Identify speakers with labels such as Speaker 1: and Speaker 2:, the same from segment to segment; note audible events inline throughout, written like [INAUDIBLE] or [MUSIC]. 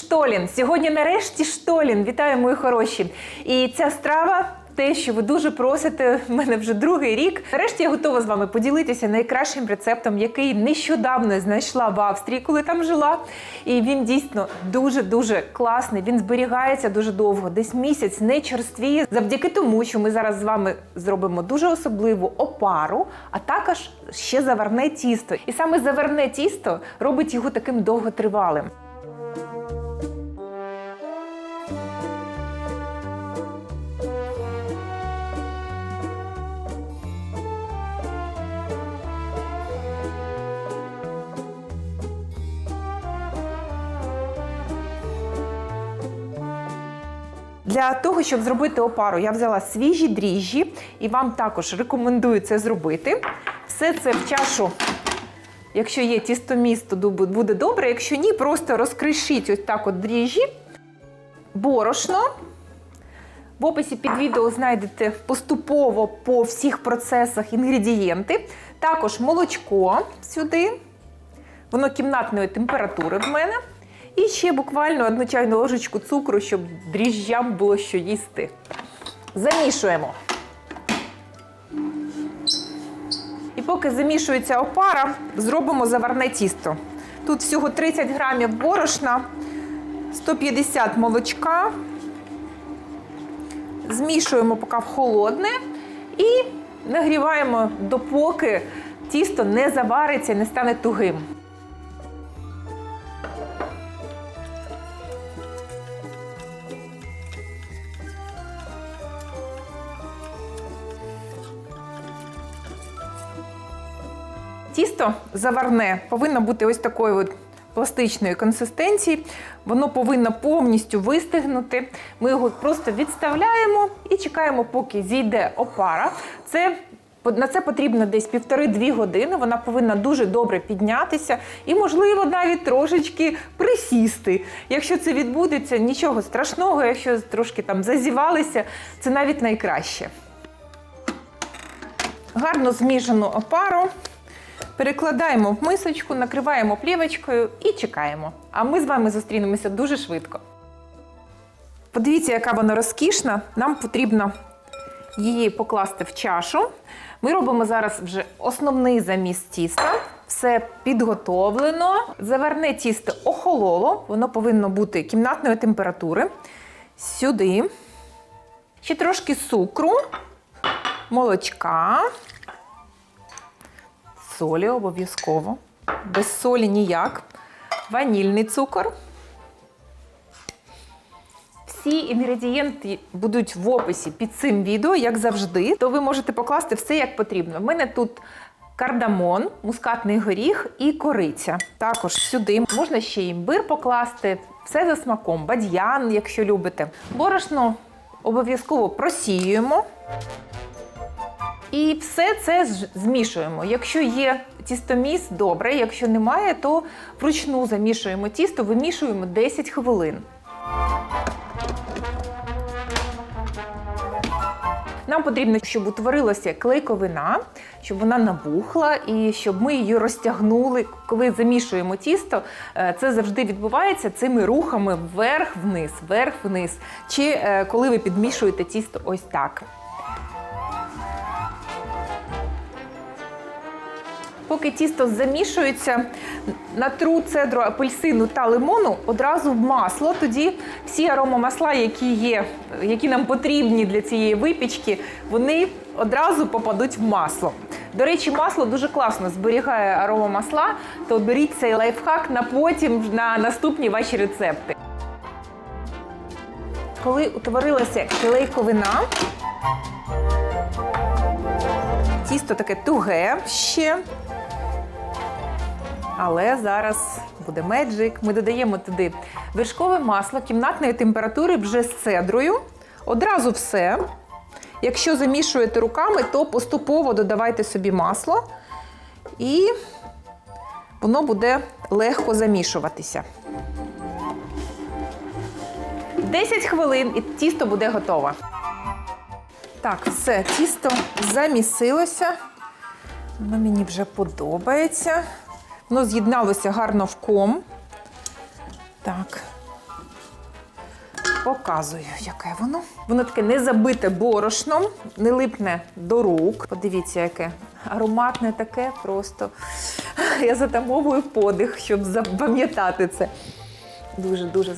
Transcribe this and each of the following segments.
Speaker 1: Штолін. Сьогодні нарешті штолін. Вітаю, мої хороші. І ця страва. Те, що ви дуже просите в мене вже другий рік. Нарешті я готова з вами поділитися найкращим рецептом, який нещодавно знайшла в Австрії, коли там жила. І він дійсно дуже дуже класний. Він зберігається дуже довго, десь місяць не черствіє. Завдяки тому, що ми зараз з вами зробимо дуже особливу опару, а також ще заварне тісто. І саме заварне тісто робить його таким довготривалим. Для того, щоб зробити опару, я взяла свіжі дріжджі і вам також рекомендую це зробити. Все це в чашу, якщо є тістоміс, то буде добре. Якщо ні, просто розкришіть ось так от дріжджі, борошно. В описі під відео знайдете поступово по всіх процесах інгредієнти. Також молочко сюди. Воно кімнатної температури в мене. І ще буквально одну чайну ложечку цукру, щоб дріжджам було що їсти. Замішуємо. І поки замішується опара, зробимо заварне тісто. Тут всього 30 грамів борошна, 150 молочка. Змішуємо поки в холодне і нагріваємо, допоки тісто не завариться і не стане тугим. Тісто заварне повинно бути ось такої от пластичної консистенції. Воно повинно повністю вистигнути. Ми його просто відставляємо і чекаємо, поки зійде опара. Це на це потрібно десь півтори-дві години. Вона повинна дуже добре піднятися і, можливо, навіть трошечки присісти. Якщо це відбудеться, нічого страшного, якщо трошки там зазівалися, це навіть найкраще. Гарно змішану опару. Перекладаємо в мисочку, накриваємо плівочкою і чекаємо. А ми з вами зустрінемося дуже швидко. Подивіться, яка вона розкішна. Нам потрібно її покласти в чашу. Ми робимо зараз вже основний заміс тіста. Все підготовлено. Заверне тісто охололо, воно повинно бути кімнатної температури. Сюди. Ще трошки цукру, молочка солі обов'язково. Без солі ніяк. Ванільний цукор. Всі інгредієнти будуть в описі під цим відео, як завжди, то ви можете покласти все як потрібно. В мене тут кардамон, мускатний горіх і кориця. Також сюди можна ще імбир покласти, все за смаком, бадьян, якщо любите. Борошно обов'язково просіюємо. І все це змішуємо. Якщо є тістоміс, добре. Якщо немає, то вручну замішуємо тісто, вимішуємо 10 хвилин. Нам потрібно, щоб утворилася клейковина, щоб вона набухла і щоб ми її розтягнули. Коли замішуємо тісто, е, це завжди відбувається цими рухами вверх-вниз, вверх-вниз. Чи е, коли ви підмішуєте тісто ось так. Поки тісто замішується, натру цедру апельсину та лимону одразу в масло. Тоді всі аромамасла, які є, які нам потрібні для цієї випічки, вони одразу попадуть в масло. До речі, масло дуже класно зберігає аромамасла, то беріть цей лайфхак на потім на наступні ваші рецепти. Коли утворилася клейковина, тісто таке туге ще. Але зараз буде меджик. Ми додаємо туди вершкове масло кімнатної температури вже з цедрою. Одразу все. Якщо замішуєте руками, то поступово додавайте собі масло і воно буде легко замішуватися. 10 хвилин і тісто буде готове. Так, все, тісто замісилося. Воно мені вже подобається. Воно з'єдналося гарно в ком. Так. Показую, яке воно. Воно таке не забите борошном, не липне до рук. Подивіться, яке ароматне таке просто. Я затамовую подих, щоб запам'ятати це. Дуже-дуже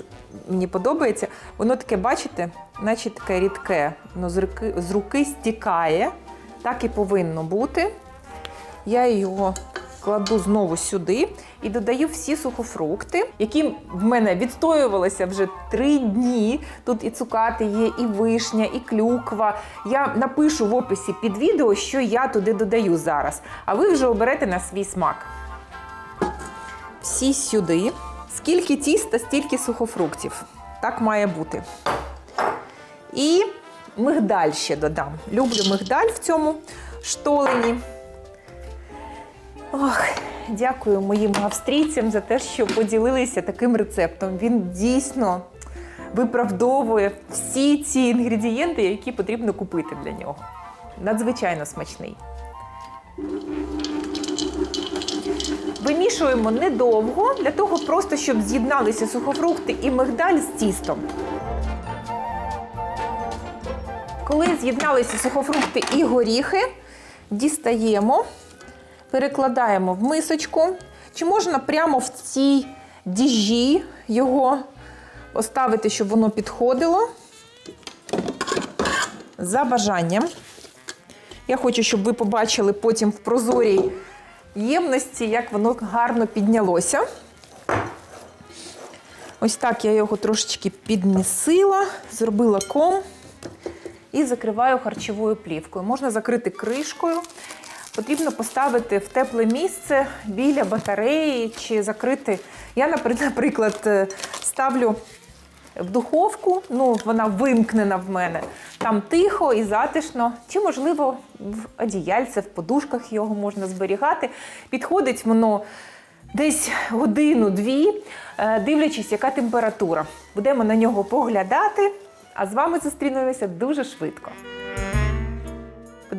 Speaker 1: мені подобається. Воно таке, бачите, наче таке рідке, воно з руки, з руки стікає. Так і повинно бути. Я його кладу знову сюди і додаю всі сухофрукти, які в мене відстоювалися вже три дні. Тут і цукати є, і вишня, і клюква. Я напишу в описі під відео, що я туди додаю зараз. А ви вже оберете на свій смак. Всі сюди. Скільки тіста, стільки сухофруктів. Так має бути. І мигдаль ще додам. Люблю мигдаль в цьому штолені. Ох, дякую моїм австрійцям за те, що поділилися таким рецептом. Він дійсно виправдовує всі ці інгредієнти, які потрібно купити для нього. Надзвичайно смачний. Вимішуємо недовго, для того просто, щоб з'єдналися сухофрукти і мигдаль з тістом. Коли з'єдналися сухофрукти і горіхи, дістаємо, перекладаємо в мисочку. Чи можна прямо в цій діжі його поставити, щоб воно підходило? За бажанням. Я хочу, щоб ви побачили потім в прозорій ємності, як воно гарно піднялося. Ось так я його трошечки підмісила, зробила ком і закриваю харчовою плівкою. Можна закрити кришкою. Потрібно поставити в тепле місце біля батареї чи закрити. Я, [LAUGHS] наприклад, е, ставлю в духовку, ну вона вимкнена в мене. Там тихо і затишно, чи, можливо, в одіяльце, в подушках його можна зберігати. Підходить воно десь годину-дві, е, дивлячись, яка температура. Будемо на нього поглядати, а з вами зустрінемося дуже швидко.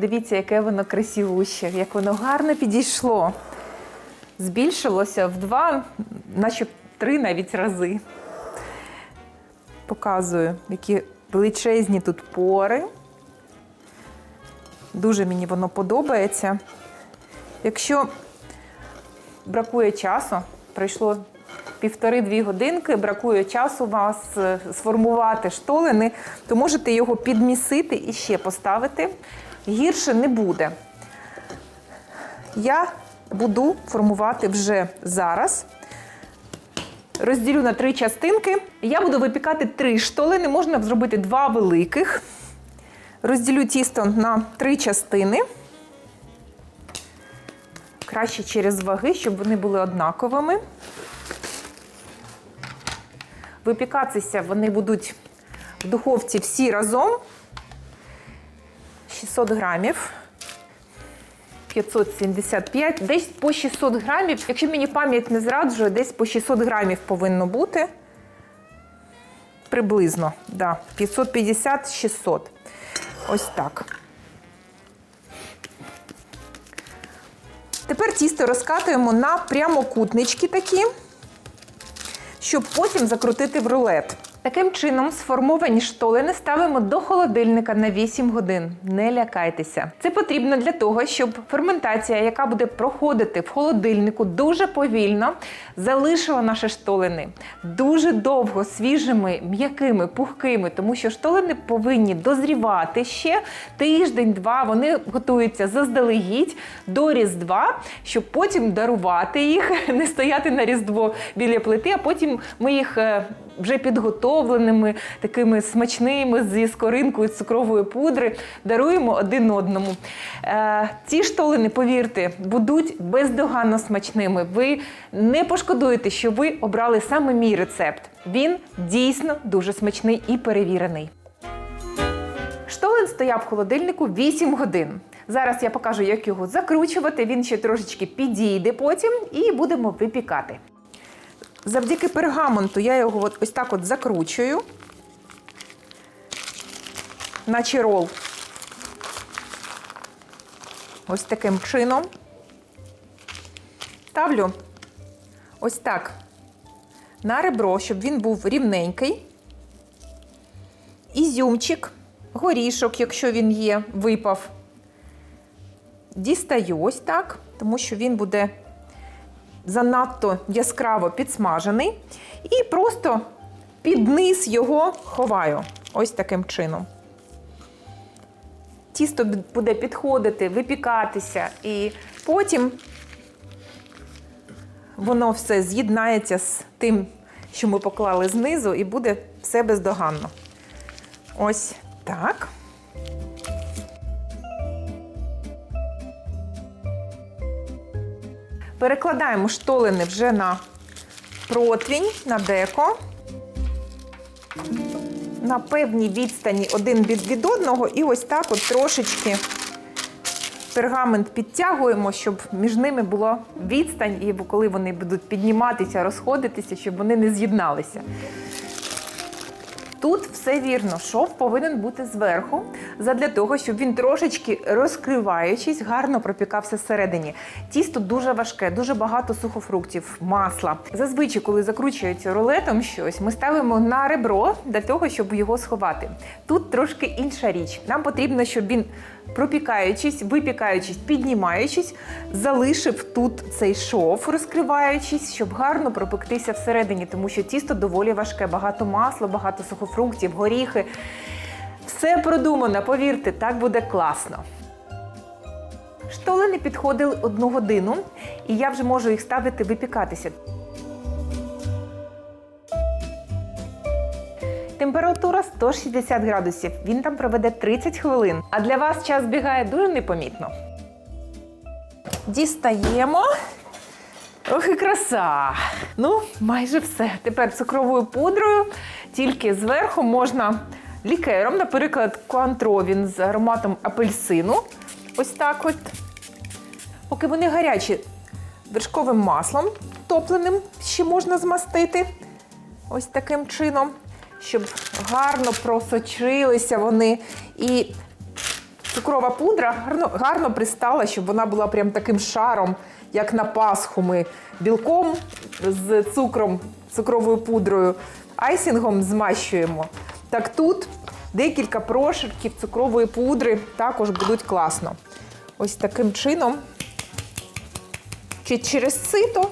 Speaker 1: Подивіться, яке воно красивуще, як воно гарно підійшло. Збільшилося в два, наче три навіть рази. Показую, які величезні тут пори. Дуже мені воно подобається. Якщо бракує часу, пройшло півтори-дві годинки, бракує часу вас е, сформувати штолени, то можете його підмісити і ще поставити. Гірше не буде. Я буду формувати вже зараз. Розділю на три частинки. Я буду випікати три штолени, можна зробити два великих. Розділю тісто на три частини. Краще через ваги, щоб вони були однаковими. Випікатися вони будуть в духовці всі разом. 600 грамів. 575, десь по 600 грамів. Якщо мені пам'ять не зраджує, десь по 600 грамів повинно бути. Приблизно, да. 550-600. Ось так. Тепер тісто розкатуємо на прямокутнички такі, щоб потім закрутити в рулет. Таким чином, сформовані штолени ставимо до холодильника на 8 годин. Не лякайтеся. Це потрібно для того, щоб ферментація, яка буде проходити в холодильнику дуже повільно, залишила наші штолени дуже довго свіжими, м'якими, пухкими, тому що штолени повинні дозрівати ще тиждень-два. Вони готуються заздалегідь до Різдва, щоб потім дарувати їх, [LAUGHS] не стояти на Різдво біля плити, а потім ми їх е, вже підготовленими, такими смачними зі скоринкою цукрової пудри даруємо один одному. Е, ці штолени, повірте, будуть бездоганно смачними. Ви не пошкодуєте, що ви обрали саме мій рецепт. Він дійсно дуже смачний і перевірений. Штолен стояв в холодильнику 8 годин. Зараз я покажу, як його закручувати. Він ще трошечки підійде потім і будемо випікати. Завдяки пергаменту я його от ось так от закручую, наче рол. Ось таким чином. Ставлю ось так на ребро, щоб він був рівненький. ізюмчик, горішок, якщо він є, випав. Дістаю ось так, тому що він буде занадто яскраво підсмажений. І просто під низ його ховаю. Ось таким чином. Тісто буде підходити, випікатися, і потім воно все з'єднається з тим, що ми поклали знизу, і буде все бездоганно. Ось так. Перекладаємо штолини вже на противінь, на деко. На певній відстані один від, одного, і ось так от трошечки пергамент підтягуємо, щоб між ними була відстань, і коли вони будуть підніматися, розходитися, щоб вони не з'єдналися. Тут все вірно, шов повинен бути зверху, задля того, щоб він трошечки розкриваючись, гарно пропікався всередині. Тісто дуже важке, дуже багато сухофруктів, масла. Зазвичай, коли закручується рулетом щось, ми ставимо на ребро для того, щоб його сховати. Тут трошки інша річ. Нам потрібно, щоб він пропікаючись, випікаючись, піднімаючись, залишив тут цей шов, розкриваючись, щоб гарно пропектися всередині, тому що тісто доволі важке, багато масла, багато сухофруктів, горіхи. Все продумано, повірте, так буде класно. Штолени підходили одну годину, і я вже можу їх ставити випікатися. Температура 160 градусів. Він там проведе 30 хвилин. А для вас час бігає дуже непомітно. Дістаємо. Ох і краса! Ну, майже все. Тепер цукровою пудрою, тільки зверху можна лікером, наприклад, куантровін з ароматом апельсину. Ось так от. Поки вони гарячі, вершковим маслом топленим ще можна змастити. Ось таким чином, щоб гарно просочилися вони. І цукрова пудра гарно, гарно пристала, щоб вона була прям таким шаром, як на Пасху. Ми білком з цукром, цукровою пудрою, айсінгом змащуємо. Так тут декілька прошарків цукрової пудри також будуть класно. Ось таким чином. Чи через сито,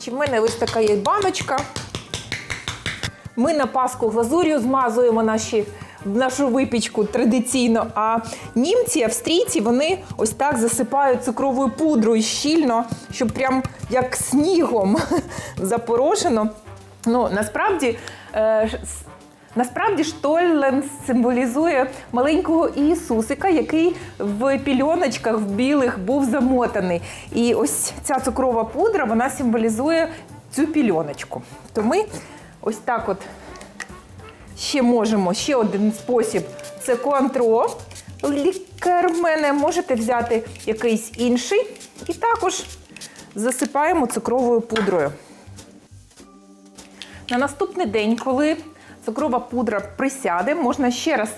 Speaker 1: чи в мене ось така є баночка. Ми на паску глазур'ю змазуємо наші, нашу випічку традиційно. А німці, австрійці, вони ось так засипають цукровою пудрою щільно, щоб прям як снігом [LAUGHS] запорошено. Ну, насправді. Е, Насправді штоллен символізує маленького Ісусика, який в пільоночках в білих був замотаний. І ось ця цукрова пудра вона символізує цю пільоночку. То ми ось так от ще можемо ще один спосіб це куантро. Лікар в мене можете взяти якийсь інший і також засипаємо цукровою пудрою. На наступний день, коли цукрова пудра присяде, можна ще раз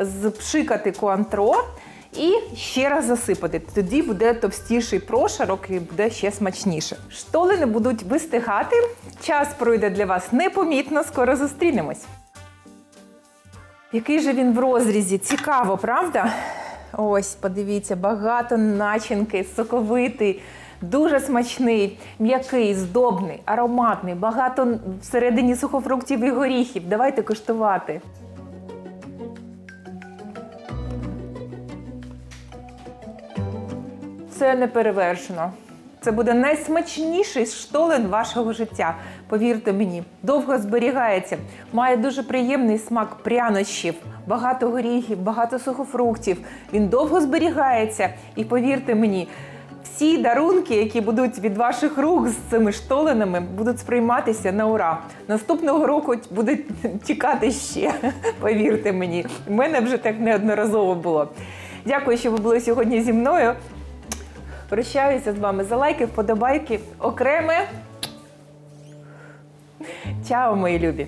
Speaker 1: зпшикати куантро і ще раз засипати. Тоді буде товстіший прошарок і буде ще смачніше. Штолени будуть вистигати. Час пройде для вас непомітно. Скоро зустрінемось. Який же він в розрізі? Цікаво, правда? Ось, подивіться, багато начинки, соковитий, дуже смачний, м'який, здобний, ароматний, багато всередині сухофруктів і горіхів. Давайте куштувати. Це не перевершено. Це буде найсмачніший штолен вашого життя. Повірте мені, довго зберігається, має дуже приємний смак прянощів, багато горіхів, багато сухофруктів. Він довго зберігається. І повірте мені, всі дарунки, які будуть від ваших рук з цими штоленами, будуть сприйматися на ура. Наступного року будуть тікати ще. [LAUGHS] Повірте мені, У мене вже так неодноразово було. Дякую, що ви були сьогодні зі мною. Прощаюся з вами за лайки, вподобайки, окреме. Чао, мої любі!